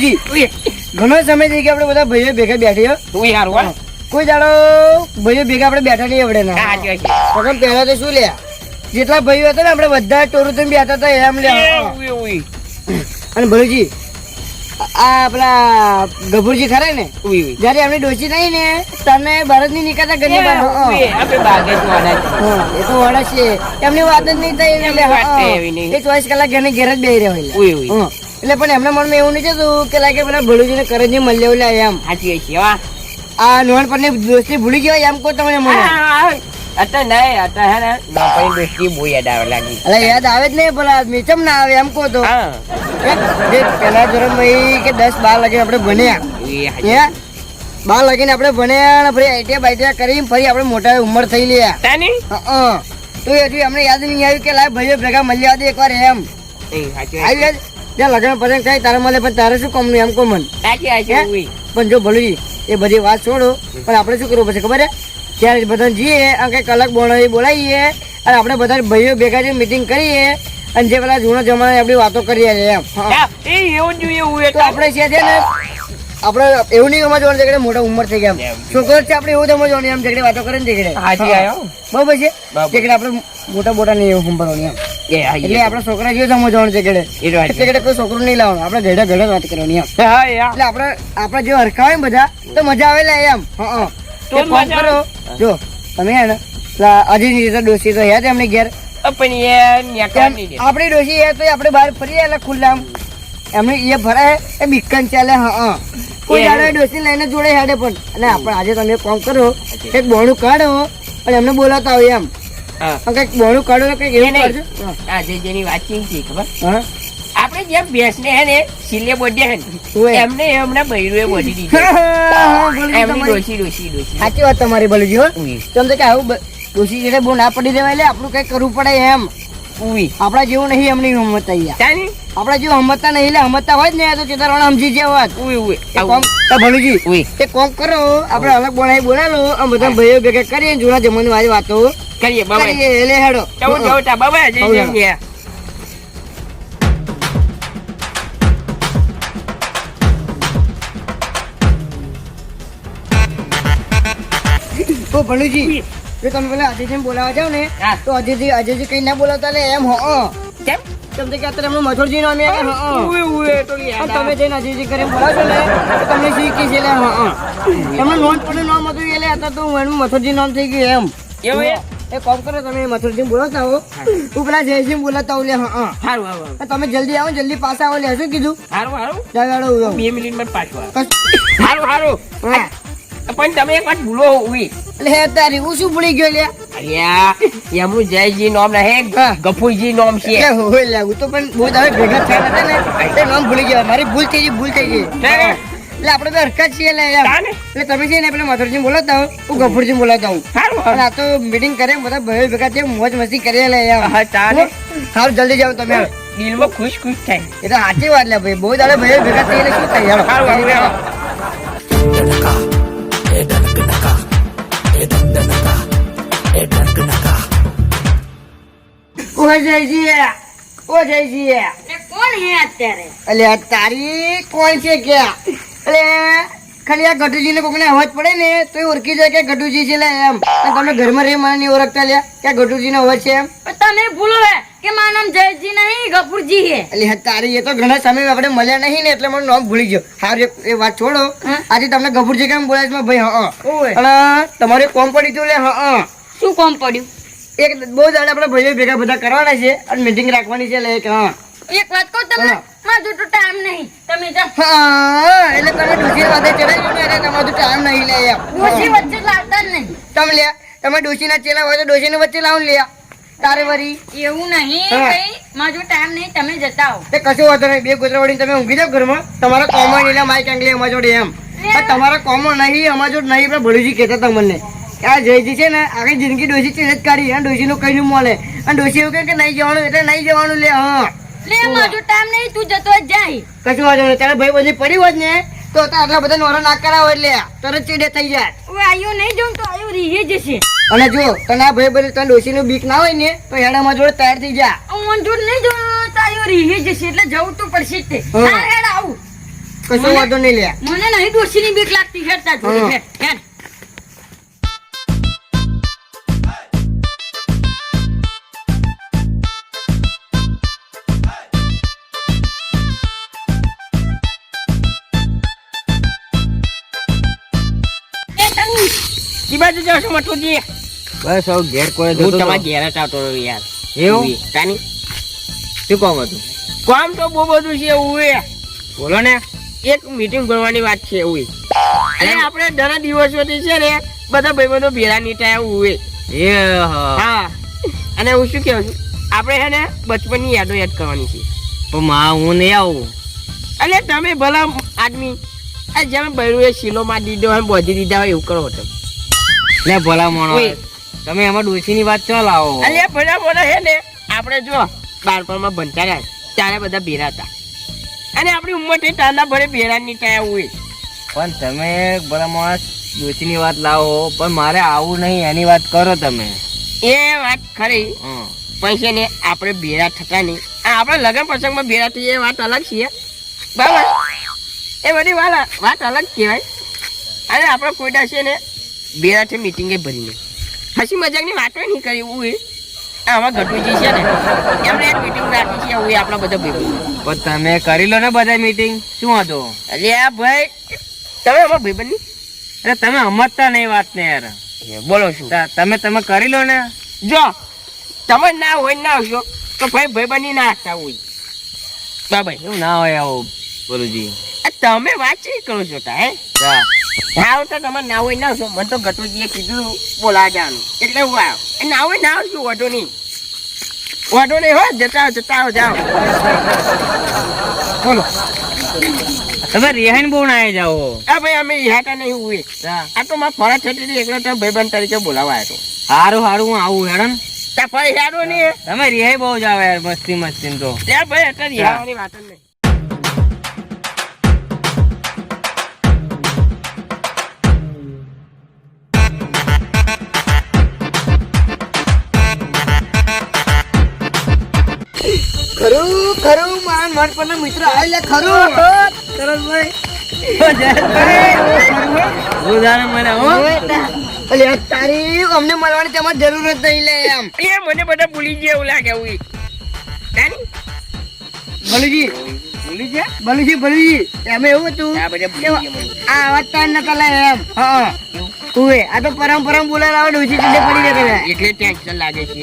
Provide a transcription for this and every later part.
બલુજી ઘણો સમય થઈ ગયો આપણે બધા ભાઈઓ ભેગા બેઠી તું યાર હો. કોઈ જાડો ભાઈઓ ભેગા આપણે બેઠા નહીં ના. છે વગર પહેલા તો શું લે? જેટલા ભાઈઓ હતા ને આપણે બધા ટોરું થઈને બેઠા હતા એમ લે. અને ભલુજી આ આપણા ગભુરજી ખરા ને? જયારે એમની ડોસી નહીં ને તને ભારતની નીકળતા આપણે. હા, એ તો વડા છે. એમની વાત જ નહીં થઈ એટલે થઈ ચોવીસ કલાક ઘરની ઘેર જ બેહી રહ્યા. એટલે પણ એમના મનમાં એવું નહીં થતું કે લાગે પેલા ભલુજીને કરજી મળી લેવું લે એમ. સાચી છે હો આ નોનપણની દોસ્તી ભૂલી ગયા એમ કહો તમને મને. અતા નહીં અત્યારે હે ને બાપાની દોસ્તી બહુ યાદ આવે લાગી. એટલે યાદ આવે જ નહીં પેલા ચમ ના આવે એમ કહો તો? જે પેલા ધોરણમાં કે દસ બાર લગીને આપણે ભણ્યા. હે. બાર લાગીને આપણે ભણ્યા અને ફરી આઈટીઆઈ બાઈટીઆઈ કરીને ફરી આપણે મોટા ઉંમર થઈ લ્યા. તાની? હા તો હજુ અમને યાદ નહીં આવ્યું કે લાય ભાઈઓ ભેગા મળી આવતી એકવાર એમ. આવી ત્યાં લગ્ન પસંદ કઈ તારે મળે પણ તારે શું કમનું એમ કહો મન. પણ જો ભલું એ બધી વાત છોડો. પણ આપણે શું કરવું પડશે ખબર છે? ત્યારે બધા જઈએ અને કંઈક અલગ બોલાવી બોલાવીએ અને આપણે બધા ભાઈઓ ભેગા જઈને મિટિંગ કરીએ અને જે પેલા જૂના જમાના આપણી વાતો કરીએ છીએ એમ. એવું જોઈએ, એવું આપણે છે ને આપણે એવું નહીં સમજવાનું છે કે મોટા ઉંમર થઈ ગયા. છોકરો છે આપણે એવું સમજવાનું એમ જગડે વાતો કરે ને જગડે. બરોબર છે? જગડે આપણે મોટા મોટા નહીં એવું સંભાળવાનું એમ. એટલે. આપણે છોકરા જેવું સમજવાનું છે ઝઘડે એ તો કોઈ છોકરું નહીં લાવવાનું. આપણે ઘડે ઘડે વાત કરવાની એમ. હા, યાર. એટલે આપણે આપણે જો હરખા બધા તો મજા આવે લે એમ. હા હા. તો તો જ મજા કરો. જો તમે હે ને પેલા અજીત ડોસી તો યાદ એમની ઘેર. પણ એ ન્યાકા નહીં. દે. આપણી ડોસી એ તો આપણે બહાર ફરીએ એટલે ખુલ્લા એમને એ ભરાય એ બીકન ચાલે હા કોઈ ડોસી લઈને જોડે હેડે પણ. અને આપણે આજે તમે કોમ કરો એક બોણું કાઢો અને એમને બોલાતા હોય એમ. કંઈક બોણું કાઢો ને એવું કરજો? હા. જેની વાત ચીન છે ખબર? આપણે જેમ ભેંસને હે ને સિલે બોધ્યા હે એમને એમના બૈરુએ બોડી દીધી. એમની. ડોસી ડોસી ડોસી સાચી વાત તમારી બોલું હો. ઉઈ, કે આવું ડોસી જેને બહુ ના પડી દેવાય એટલે આપણું કઈ કરવું પડે એમ. આપણા જેવું નહીં એમની હમત અહીંયા. આપણા જેવું હમતા નહીં એટલે હમતા હોય જ ને તો ચેતરવાળા સમજી ગયા હોત. ભલુજી. એ કોમ કરો આપણે અલગ બોલાવી બોલાલો આ બધા ભાઈઓ ભેગા કરીએ જૂના જમાની વાળી વાતો. કરીએ બાબા. કરીએ એટલે હેડો. જવું જવું તા બાબા જઈ જઈએ જઈ જા. તો ભલુજી જો તમે પેલા અજયજી બોલાવા જાવ ને તો અજયજી અજયજી કઈ ના બોલાવતા લે એમ હો. કેમ? તમને કે અત્યારે એમનું મથુરજી નો એ કે હો ઉઈ, ઉઈ, તો તમે જઈને અજયજી કરીને બોલાવજો ને તો તમને કે છે લે હા. એમનું નોંધ પડ્યું નામ હતું એટલે અત્યારે તો એનું મથુરજી નામ થઈ ગયું એમ. એવું એ? કોમ કરો તમે મથુરજી બોલાવતા હો હું પેલા જયસિંહ બોલાવતા લે હા હા. તમે જલ્દી આવો જલ્દી પાછા આવો લે શું કીધું. જાગાડો બે મિનિટમાં પાછું હારું, હારું. પણ તમે એક વાત ભૂલો. એટલે હે તારી હું શું ભૂલી ગયો લે અલ્યા, એમનું જયજી નામ રહે હા. ગફુરજી નામ છે એટલે હોય તો પણ બહુ દાડે ભેગા થયા હતા ને એ નામ ભૂલી ગયા મારી ભૂલ થઈ ગઈ ભૂલ થઈ ગઈ હે? એટલે આપણે તો હરકત છીએ લે એટલે તમે છે ને પેલા મથુરજી બોલાવતા હો. હું ગફુરજી બોલાવતા હું સારું આ તો મીટિંગ કરે બધા ભાઈઓ ભેગા થયા મોજ મસ્તી કરીએ લે હા, ચાલે સારું જલ્દી જાવ તમે દિલમાં ખુશ ખુશ થાય. એ તો સાચી વાત લે ભાઈ. બહુ દાડે ભાઈઓ ભેગા થઈ એટલે શું થાય. ઓ જયજી ઓ જયજી કોણ હે અત્યારે? તારી કોણ છે ક્યાં? અલે ખાલી આ ગઢુજી ને કોકને અવાજ પડે ને તો એ ઓળખી જાય કે ગઢુજી છે એમ. તમે ઘરમાં રહી મને નહીં ઓળખતા લે કે ગઢુજી નો અવાજ છે એમ. તમે ભૂલો હે કે મારું નામ જયજી નહીં ગફુરજી હે. એટલે તારી એ તો ઘણા સમય આપણે મળ્યા નહીં ને એટલે મને નામ ભૂલી ગયો. હારું એ વાત છોડો. આજે તમને ગભુરજી કેમ બોલાય છે ભાઈ હા. અને તમારે કોમ પડી તું લે હા શું કોમ પડ્યું? એક બહુ દાડે આપણે ભાઈઓ ભેગા બધા કરવાના છે અને મીટિંગ રાખવાની છે લે એક હા. એક વાત કહું તમને? હા. તો ટાઈમ નહીં. તમે હા એટલે તમે ડોસી વાતે ચડાવી ને અરે તમારું ટાઈમ નહીં લે એમ. ડોશી વચ્ચે લાવતા જ નહીં. તમે લે તમે ડોશીના ચેલા હોય તો ડોશીને વચ્ચે લાવું લે તારે વરી. એવું નહીં. કઈ મારા ટાઈમ નહીં તમે જતા આવો. તે કશું વાંધો નહીં બે વળીને તમે ઊંઘી જાવ ઘરમાં. તમારો કોમન એટલે માઇક આંગલી અમારા જોડે એમ. તમારા કોમન નહીં અમારા જોડે નહીં પણ ભલુજી કહેતા તમને આ જયજી છે ને આખી જિંદગી ડોસી ચેન્જ જ કાઢી અને ડોસીનું કઈ નહીં મળે? અને ડોસી એવું કે નહીં જવાનું એટલે નહીં જવાનું લે હા. લે મારા ટાઈમ નહીં તું જતો જ જાય. કશું વાંધો નહીં તારે ભાઈ બધી પડી હોત ને તો તો આટલા બધા નોરા ના કરાવો એટલે તરત ચીડે થઈ જાય. હવે આયો નહીં જોઉં તો આયો રીહે જશે અને જો તને આ ભાઈ બધી તને ડોશીનું બીક ના હોય ને તો હેડામાં જોડે તૈયાર થઈ જા. હું જોડે નહીં જોઉં તો આયો રીહે જશે એટલે જવું તો પડશે જ તે. હેડ આવું. કશું વાંધો નહીં લે. મને નહીં ડોશીની બીક લાગતી હેડતા જોડે હેડ. બાજુ જાઓ છો મટુજી બસ હવે ઘેર કોઈ હું તમારા ઘેર જ આવતો રહ્યો યાર. એવું? તાની? શું કામ હતું? કામ તો બહુ બધું છે એવું બોલો ને. એક મીટિંગ ભરવાની વાત છે એવું અને આપણે ઘણા દિવસોથી છે ને બધા ભાઈબંધો ભેરા નીટા ઉવે એ હા. અને હું શું કહું છું આપણે છે ને બચપનની યાદો યાદ કરવાની છે. પણ મા હું નહીં આવું. એટલે તમે ભલા આદમી આ જેમ બૈરું એ શીલોમાં દીધો હોય બોધી દીધા હોય એવું કરો તમે. લે ભલા મોણો. તમે એમાં ડોશીની વાત ચાલ આવો અલે ભલા મોણો હે ને આપણે જો બાળપણમાં ભણતા રહ્યા ત્યારે બધા ભેરા હતા. અને આપણી ઉંમર થઈ તાના ભરે ભેરા ની ટાયા હોય. પણ તમે ભલા માણસ ડોશીની વાત લાવો પણ મારે આવું નહીં એની વાત કરો તમે. એ વાત ખરી. પણ છે ને આપણે ભેરા થતા નહીં. આ આપણે લગ્ન પ્રસંગમાં ભેરા થઈએ એ વાત અલગ છે બરાબર? એ બધી વાત વાત અલગ કહેવાય. અને આપણે કોઈડા છે ને ભેરાથી મિટિંગે ભરીને. હસી મજાકની વાતો નહીં કરી એવું એ આમાં ઘટુજી છે ને એમણે એક મિટિંગ રાખી છે એવું આપણા બધા ભેગું. પણ તમે કરી લો ને બધા મિટિંગ શું હતો એટલે આ ભાઈ તમે અમારા ભાઈબંધની? અરે તમે સમજતા નહીં વાત ને યાર બોલો શું? તમે તમે કરી લો ને. જો તમે ના હોય ના આવશો તો ભાઈ ભાઈબંધી ના આપતા હોય. ભાઈ. એવું ના હોય આવું બોલુજી. તમે વાત ચેક કરો છો તા હે? જા. ના તમે ના હોય ના આવશો. મને તો ગટુજીએ કીધું બોલા જવાનું. એટલે હું આવ્યો. એ ના હોય ના આવજો વાંધો નહીં. વાંધો નહીં હો જતા જતા જાઓ. બોલો. તમે રિહાઈન બહુ ના જાઓ આ ભાઈ અમે રિહાતા નહીં હોય આ તો મારા ફરજ હતી એકલો તો ભાઈબંધ તરીકે બોલાવા આવ્યો સારું હારું હારું હું આવું હેડન ત્યાં ફરી હેડો નહીં. તમે રિહાઈ બહુ જ આવે યાર મસ્તી મસ્તી તો. ત્યાં ભાઈ અત્યારે રિહાવાની વાત જ નહીં. ખરું ખરું મારા મનપસંદ મિત્ર. આવેલા ખરું. સરસભાઈ તારી અમને મળવાની તમારે જરૂર જ નહીં લે એમ. એ મને બધા ભૂલી ગયા એવું લાગે એવું ભલુજી. ભૂલી ગયા? ભલુજી ભલુજી. એમાં એવું હતું આ અવાજ તાર નતા લે એમ. હા. ઉવે આ તો પરમ બોલા બોલાવા ડોસી ચીડે પડી ગયા કરે એટલે ટેન્શન લાગે છે?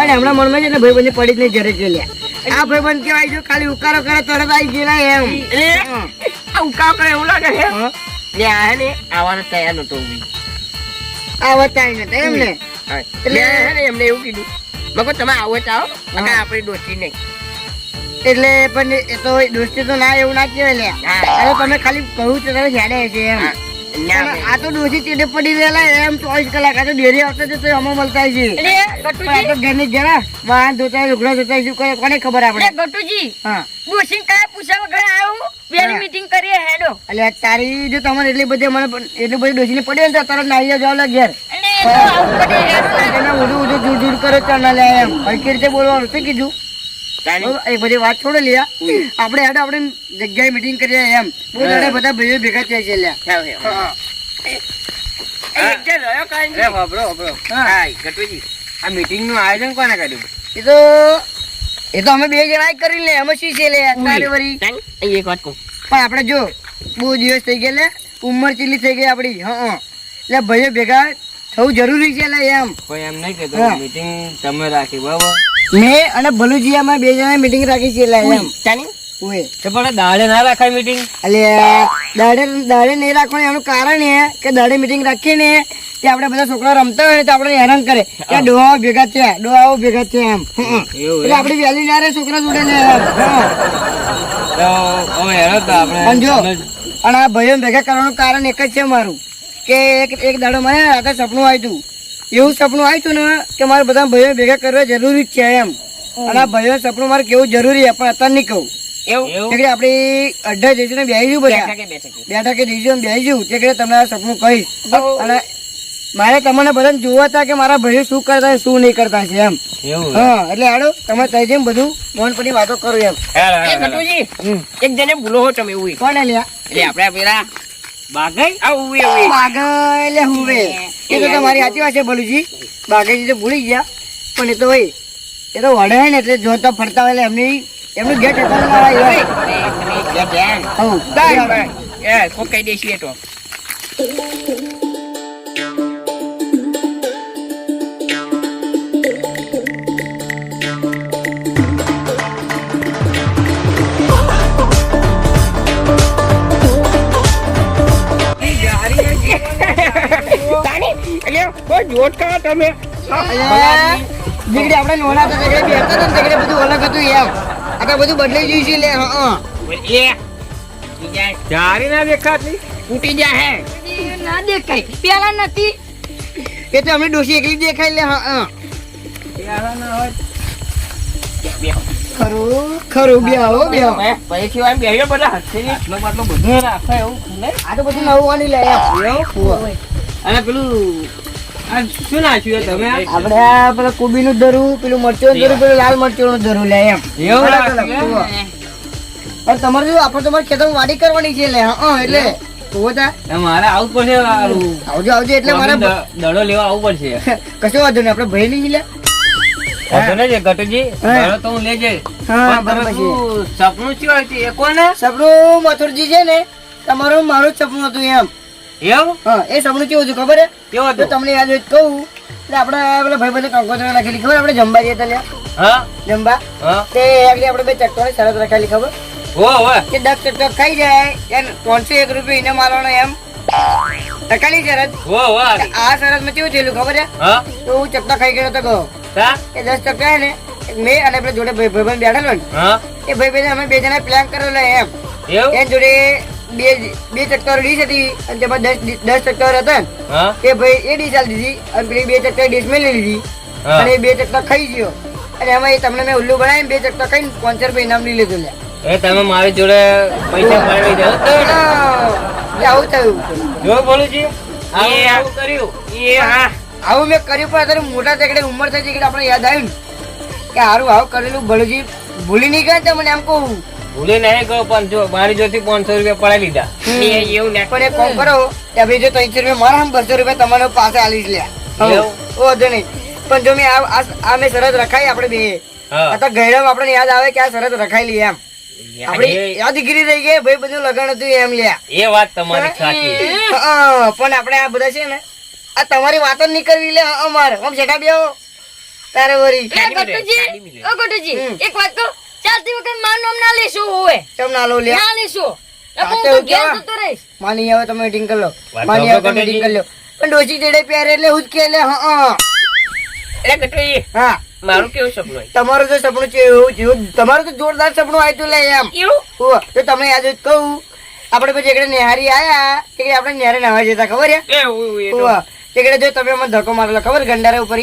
અને હમણાં મનમાં છે ને ભાઈ પડી જ નહીં જરે ગયેલા આ ભાઈ કેવાય જો ખાલી ઉકારો કરે તરત આવી ગયેલા એમ. આ ઉકારો કરે એવું લાગે છે? લે આ ને આવવાનો તૈયાર નતો ઊભી. આ અવાજ તારી નતા એમ ને? એટલે ને એમને એવું કીધું. મગર તમે આવો આવો. મગર આપણી દોસ્તી નહીં એટલે પણ એ તો દોસ્તી તો ના એવું ના કહેવાય તો તમે ખાલી કહું તો તમે ઝાડે છે એમ. આ તો ડોસી ચીડે પડી રહેલા એમ ચોવીસ કલાક આ તો ડેરી આવતા જતો અમે મળતા છે. આ તો ઘરની જરા વાહન ધોતા લુગડા ધોતા શું કરે કોને ખબર આપણે? ગટુજી. હા. ડોશીને કયા પૂછ્યા વગર આવ્યો મીટિંગ કરીએ હેડો. એટલે તારી જો તમારે એટલી બધી મને એટલી બધી ડોસીને પડી ને તો તરત નાઈ જાવ લે ઘેર. તો એને ઊંધું ઊંધું જુડ જુડ કરે ના લે એમ. હરખી રીતે બોલવાનું શું કીધું? એ બધી વાત છોડે લ્યા. આપણે હેડો આપણે જગ્યાએ મીટિંગ કરીએ એમ. બહુ બધા ભાઈઓ ભેગા થયા છે લ્યા. આ મીટિંગનું આયોજન કોને કર્યું? એ તો એ તો અમે બે જણા કરી લે. અમે શું છે લે? અહીં એક વાત કહું. પણ આપણે જો બહુ દિવસ થઈ ગયા લે. ઉંમર ચીલી થઈ ગઈ આપણી. હા એટલે ભાઈઓ ભેગા થવું જરૂરી છે લે એમ. કોઈ એમ નહીં કે મીટિંગ તમે રાખી બરાબર? મેં અને ભલુજી અમે બે જણા મીટિંગ રાખી છે લે એમ. તાની, ઓય તો પણ દાડે ના રાખાય મીટિંગ એટલે દાડે દાડે નહીં રાખવાનું એનું કારણ એ કે દાડે મીટિંગ રાખીએ ને કે આપણે બધા છોકરા રમતા હોય ને તો આપણે હેરાન કરે. કે ડોહાઓ ભેગા થયા ડોહાઓ ભેગા થયા એમ. એટલે આપણે વહેલી ના રહે છોકરા જોડે ને. તો તો પણ જો અને આ ભાઈઓ ભેગા કરવાનું કારણ એક જ છે મારું. કે એક એક દાડો મને રાતે સપનું આવ્યું હતું એવું સપનું આવ્યું હતું ને કે મારે બધા ભાઈઓ ભેગા કરવા જરૂરી છે એમ. અને ભાઈઓ સપનું મારે કેવું જરૂરી છે પણ અત્યારે નહીં કહું. એવું? આપણે અઢાર જઈશું ને બેસીશું બધા. બેઠકે બેઠકે બેઠા કે? તે તમને આ સપનું કહીશ. અને મારે તમને બધાને જોવા હતા કે મારા ભાઈઓ શું કરતા શું નહીં કરતા છે એમ. હા એટલે આડો તમે તઈ જઈને બધું મોન પડી વાતો કરો એમ. એક જણે ભૂલો હો તમે એવું કોને લ્યા એટલે આપણે પેલા બાગાઈ આ ઉવી ઉવી એટલે હુવે. એ તો તમારી સાચી વાત છે ભલુજી બાકી તો ભૂલી ગયા પણ એ તો ભાઈ એ તો વડે ને એટલે જોતા ફરતા હોય એમની એમનું ગેટ હતા ના હોય. એ કોક કહી દેશીએ તો જોત તમે જીગડી આપણે નોના તો તે બેઠા હતા ને બધું અલગ હતું એમ. આપણે બધું બદલાઈ ગયું છે લે હા જારી ના દેખાતી. તૂટી જાય હે. ના દેખાય. પેલા નથી. એ તો અમને ડોશી એકલી દેખાય લે હા હા. બેહો. ખરું ખરું બે આવો બે આવો. બેહ્યો બધા બાટલો રાખે એવું? આ તો બધું નવું વાની લે અને પેલું શું નાખ્યું તમે? આપણે આ પેલા કોબી નું ધરું પેલું મરચું ધરું પેલું લાલ મરચું નું ધરું લે એમ? અને તમારે જો આપણે તમારે ખેતર વાડી કરવાની છે લે હા એટલે. મારે આવું પડશે આવજો આવજો એટલે મારે દડો લેવા આવું પડશે. કશો વાંધો નહીં આપણે ભાઈ લે. છે, લઈ પણ બરાબર સપનું શું હતું? કોને? સપનું મથુરજી છે ને તમારું મારું જ સપનું હતું એમ. એવું હા એ સપનું કેવું હતું ખબર કેવું હતું? તમને યાદ હોય કહું. એટલે આપણે પેલા ભાઈ બધા કંકોત્રી નાખેલી ખબર આપણે જમવા જઈએ ત્યાં હા? જમવા તે આગળ આપણે બે ચટકોની શરત રાખેલી ખબર? હો કે દસ ચટકો ખાઈ જાય એમ ત્રણસો એક રૂપિયા એને મારવાનો એમ. રખાલી શરત હો હો આ શરતમાં કેવું થયેલું ખબર છે? હા? તો હું ચટકો ખાઈ ગયો તો કહો. એ દસ હે ને મેં અને આપણે જોડે ભાઈ ભાઈ બેઠેલો ને એ ભાઈ ભાઈ અમે બે જણા પ્લાન કરેલો એમ. એવું? જોડે બે બે ચક્કર ડીશ હતી અને તેમાં દસ દસ ચક્કર હતા. ને એ ભાઈ એ ડીશ આલી દીધી અને પેલી બે ચક્કર ડીશ મેં લઈ લીધી. અને બે ચક્કર ખાઈ ગયો. અને એમાં એ તમને મેં ઉલ્લુ બનાવી બે ચક્કર ખાઈને પાંચસો રૂપિયા ઇનામ લઈ લીધું લે એ તમે મારી જોડે પૈસા પડાવી દો તો આવું થયું. જો બોલું છું આવું કર્યું. એ હા. આવું મેં કર્યું પણ અત્યારે મોટા તકડે ઉંમર થઈ છે આપણે યાદ આવ્યું કે હારું આવું કરેલું ભલુજી ભૂલી નહીં ગયા મને એમ કહું. ભૂલી નહીં ગયો પણ જો મારી જોડથી પાંચસો રૂપિયા પડાવી લીધા. એવું ને પણ એક કામ કરો કે ભાઈ જો ત્રણસો રૂપિયા મારા બસો રૂપિયા તમારે પાસે આલી લે એવું? વાંધો નહીં. પણ જો મેં આ આ- મેં શરત રખાઈ આપણે બે. તો ગયડા આપણને યાદ આવે કે આ શરત રખાયેલી એમ. આપણી યાદગીરી રહી ગઈ ભાઈ બધું લગન હતું એમ લ્યા. એ વાત તમારી સાચી. હા, પણ આપણે આ બધા છે ને આ તમારી વાતો જ લે અમાર. આમ છેટા બેહો. તારે વરી એ ઓ ગટુજી એક વાત કહું? ચાલતી વખત મારું નામ ના લેશું હોય કેમ ના લો લે ના લેશું. માની આવે તમે મીટિંગ કરી લો. માની આવે તમે મીટિંગ કરી લો. પણ ડોસી જેડે પહેરે એટલે હું જ કે લે હા એટલે ગટુજી, હા. મારું કેવું સપનું હોય? તમારું તો સપનું છે એવું જેવું તમારું તો જોરદાર સપનું આવ્યું લે એમ. એવું? તો તમે યાદ કહું. આપણે પછી એકડે નિહારી આયા. કે આપણે નેહારે નવા જતા ખબર છે? એવું એ તો. એકડે જો તમે મને ધક્કો મારેલો ખબર ગંડારા ઉપર?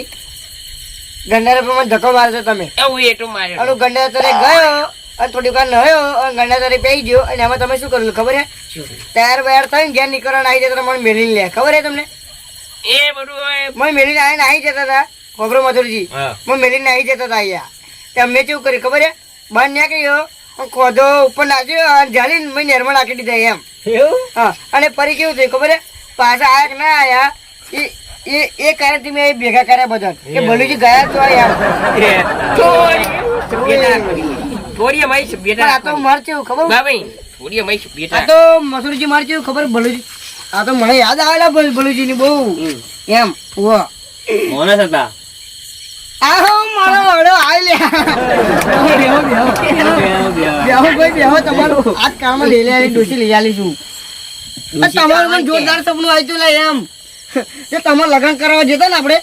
ગંડારા પર મને ધક્કો મારજો તમે. એવું એટલું માર્યો. અને ગંડા તરે ગયો અને થોડી વાર નયો અને ગંડા તરે પી ગયો અને એમાં તમે શું કરેલું ખબર હે? તૈયાર બયાર થઈને ઘેર નીકળવાના આવી જતા મને મેળીને લે. ખબર હે તમને? એ બધું. મને મેળીને આવીને આવી જતા હતા ખબરો મથુરજી. હા. મને મેળીને આવી જતા હતા અહીંયા. તે અમે કેવું કર્યું ખબર હે? બહાર નીકળ્યો ખોદો ઉપર નાખ્યો અને જાળીને મેં નેરમાં નાખી દીધા એમ. હા અને ફરી કેવું થયું ખબર હે? પાછા આયા કે ના આયા એ એ એ મેં ભેગા કર્યા બધા. કે ભલુજી ગયા તો આ તો. માર કેવું ખબર. આ તો મસુરજી માર છે ખબર ભલુજી. આ તો મને યાદ આવેલા ભલ- ભલુજીની બહુ. એમ વો મોનસ હતા આહો મારો વડો આઈ લે. ભાઈ બેહો તમારું આજ કામ લઈ લે ડોસી લઈ આલી છું. તમારું પણ જોરદાર સપનું આવ્યું લે એમ. જે તમારે લગ્ન કરવા જતા ને આપણે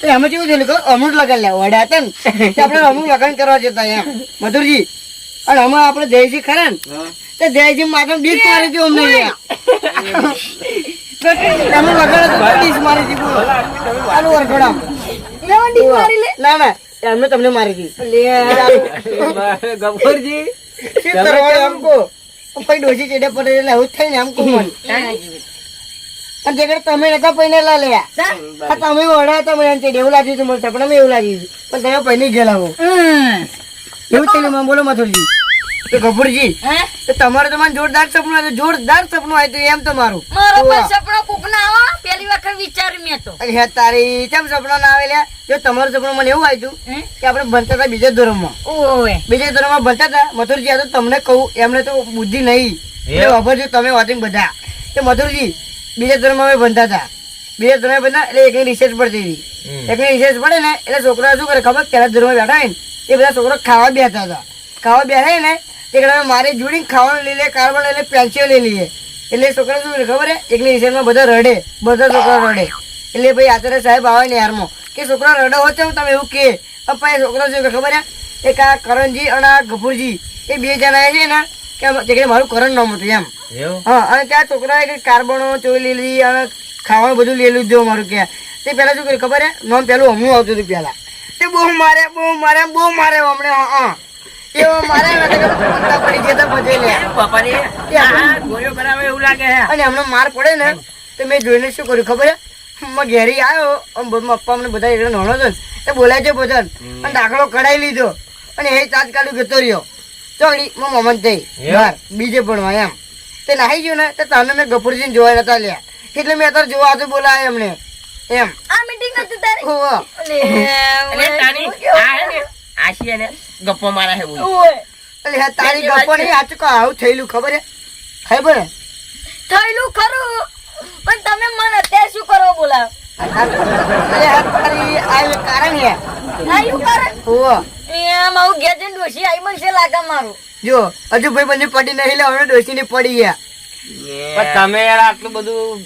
તો એમાં કેવું થયેલું ખબર અમૃત લગન લે વડા હતા ને. આપણે અમૃત લગ્ન કરવા જતા એમ. મધુરજી અને અમે આપણે જયજી ખરા ને? તો જયજી માથે ડીશ મારી હતી અમને લગ્ન ડીશ મારી હતી બોલો. આનું વરઘોડામાં. લેવા ડીશ મારી લે. ના ના એમને તમને મારી હતી. શું એમ કહો? પછી ચેડે પડે એટલે આવું થાય ને આમ મને. અને જે તમે નતા પૈનેલા લ્યા સા? આ તમે વડા હતા મને છે એવું લાગ્યું હતું મને સપનામાં એવું લાગ્યું પણ તમે પૈને ગયેલા હો એવું થયેલું મને બોલો મથુરજી. તો ગભુરજી હે? તો તમારું તો મને જોરદાર સપનું હતું જોરદાર સપનું આવ્યું એમ તમારું મારો. પણ સપનો કોક ના આવો પેલી વખત વિચાર્યું મેં તો. અરે હે તારી કેમ સપનો ના આવેલા? જો તમારું સપનું મને એવું આવ્યું કે આપણે ભણતા હતા બીજા ધોરણમાં. ઓવે. બીજા ધોરણમાં ભણતા હતા. મથુરજી આ તો તમને કહું એમને તો બુદ્ધિ નહીં. એટલે વાપરજો તમે વાંચીને બધા. કે મથુરજી બીજા ધોરણમાં અમે ભણતા હતા બીજા ધોરણમાં ભણતા એટલે એકની રિસર્ચ પડતી હતી. એકની રિસર્ચ પડે ને એટલે છોકરા શું કરે ખબર? પહેલા ધોરણમાં બેઠા હોય ને એ બધા છોકરા ખાવા બેઠા હતા. ખાવા બેઠા ને તે કદાચ મારે જોડીને ખાવાનું લઈ લે કાર્બન લઈ લે પેન્સિલ લઈ લઈએ એટલે છોકરા શું કરે ખબર હે એકની રિસર્ચમાં બધા રડે. બધા છોકરા રડે. એટલે ભાઈ આચાર્ય સાહેબ આવે ને યારમાં કે છોકરા રડો હો છો તમે એવું કે. પપ્પા એ છોકરા શું ખબર હે એક આ કરણજી અને આ ગફુરજી એ બે જણા છે ને કે મારું કરણ નામ હતું એમ. હા અને ત્યાં છોકરાએ કાર્બનો ચોરી લીધી અને ખાવાનું બધું લઈ લીધું મારું કે. તે પહેલાં શું કર્યું ખબર હે? નામ પહેલું હમણું આવતું હતું પહેલાં. તે બહુ મારે બહુ મારે બહુ મારે હમણે હા એવો મારે પડી ગયા તા પછી લે કરાવે એવું લાગે હે. અને હમણાં માર પડે ને તો મેં જોઈને શું કર્યું ખબર હે? મેં ઘેરી આવ્યો પપ્પા મને બધા એકડે નાનો હતો ને એ બોલાય છે બધા અને દાખલો કઢાઈ લીધો. અને એ તાત્કાલિક જતો રહ્યો. ચોકડી માં મોહમ્મદ થઈ બાર બીજે ભણવા એમ. તે નાહી ગયું ને તો તને મેં ગફુરજીને જોવા નતા લ્યા. એટલે મેં અત્યારે જોવા હતું બોલાય એમને. એમ. આ મીટિંગ હતી તારી? હોવે. અને તાની આ હે ને આશી એને ગપ્પો મારા હે બોલ. અલે હા તારી ગપ્પો નહીં આ કહો, આવું થયેલું ખબર હે? ખબર હે? થયેલું ખરું પણ તમે મને અત્યારે શું કરો બોલાવ? અરે હા તારી આ કારણ હે. આયું કારણ હોવે. એમ આવું ડોશી લાગે મારું. જો હજુ ભાઈ બંને પડી નહીં લે હવે પડી ગયા. પણ તમે યાર આટલું બધું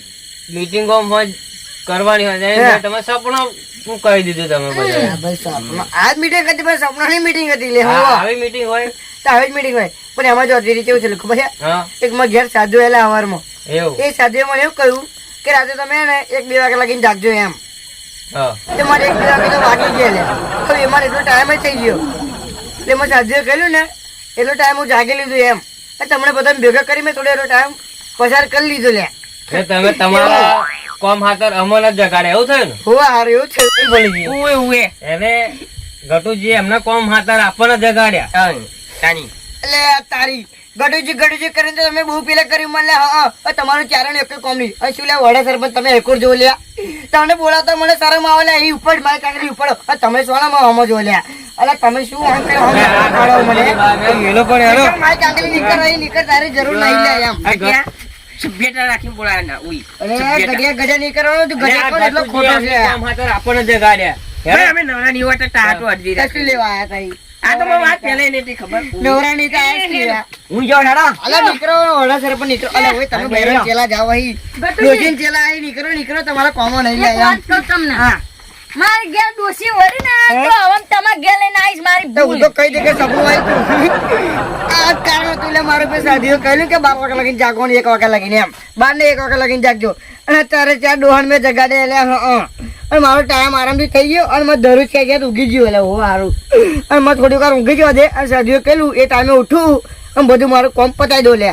મીટિંગો કરવાની હોય તમે સપનું શું કહી દીધું તમે બધા આજ મીટિંગ હતી પણ સપનાની મીટિંગ હતી લે મીટિંગ હોય. તો હવે જ મીટિંગ હોય. પણ એમાં જો અત્યારે કેવું છે ખબર છે? એક માં ઘેર સાધુ એલા અવારમાં એ સાધુએ મને એવું કહ્યું કે રાતે તમે ને એક બે વાગે લાગીને જાગજો એમ. હા. મારે એક બે વાગે તો વાગી ગયા હવે એટલો ટાઈમ જ થઈ ગયો. એટલે મેં સાધુએ કહ્યું ને એટલો ટાઈમ હું જાગી લીધું એમ. તમને બધા ભેગા કરી મેં થોડો એનો ટાઈમ પસાર કરી લીધો લે તમે તમારા કોમ હાથર અમલ જ જગાડે એવું થયું ને? હોવા હારું એવું છે એ ભણીજી. ઉવે ઉવે. એને ગટુજી એમના કોમ હાથર આપણને જગાડ્યા. તાની એટલે તારી ગડુજી ગડુજી કરીને તો તમે બહુ પેલા કર્યું મને હા હા. તમારું ચારણ એક કોમ નહીં. હવે શું લ્યા વડા સરપંચ તમે એકોર જો લ્યા. તમને બોલાવતા મને શરમ આવે લે એ ઉપર મારે કાંકરી ઉપર તમે સોનામાં હમો જો લ્યા. અલા તમે શું આમ કરો હમ મને. એનો પણ એનો મારે કાંકરી નીકળ રહી નીકળ તારી જરૂર નહીં લે એમ. આ રાખીને બોલાવે ના ઉઈ. અરે ગડિયા ગડિયા નહીં કરવાનો તું ગડિયા કોણ એટલો ખોટો છે? કોમ હાથર આપણને અમે વાત અડધી. લેવા આયા? આ તો મને વાત પહેલા ય ખબર. નવરાની તો આયા હું જાઉં હેડો. અલા નીકળો વડા સરપંચ નીકળો અલા ઓય તમે બહેરો ચેલા જાઓ અહીં. ગટુજી. ચેલા અહીં નીકળો નીકળો તમારા કોમો નહીં લે વાત કહું તમને. હા. મારી ઘેર ડોશી વળી ને તો હવે તમારા ઘેર લઈને આવીશ મારી તો હું તો કહી દે કે સપનું આવ્યું આ કારણ હતું એટલે મારે પછી સાધીઓ કહ્યું કે બાર વાગે લગીને જાગો ને એક વાગે લગીને એમ. બાર ને એક વાગે લગીને જાગજો. અને અત્યારે ચાર ડોહણ મેં જગાડે એટલે હં. અને મારો ટાઈમ આરામથી થઈ ગયો અને મેં દરરોજ ક્યાં ક્યાં ઊંઘી ગયું. એટલે હો સારું અને મેં થોડીક વાર ઊંઘી જવા દે. અને સાધીઓ કહેલું એ ટાઈમે ઉઠું. અને બધું મારું કોમ પતાવી દો લે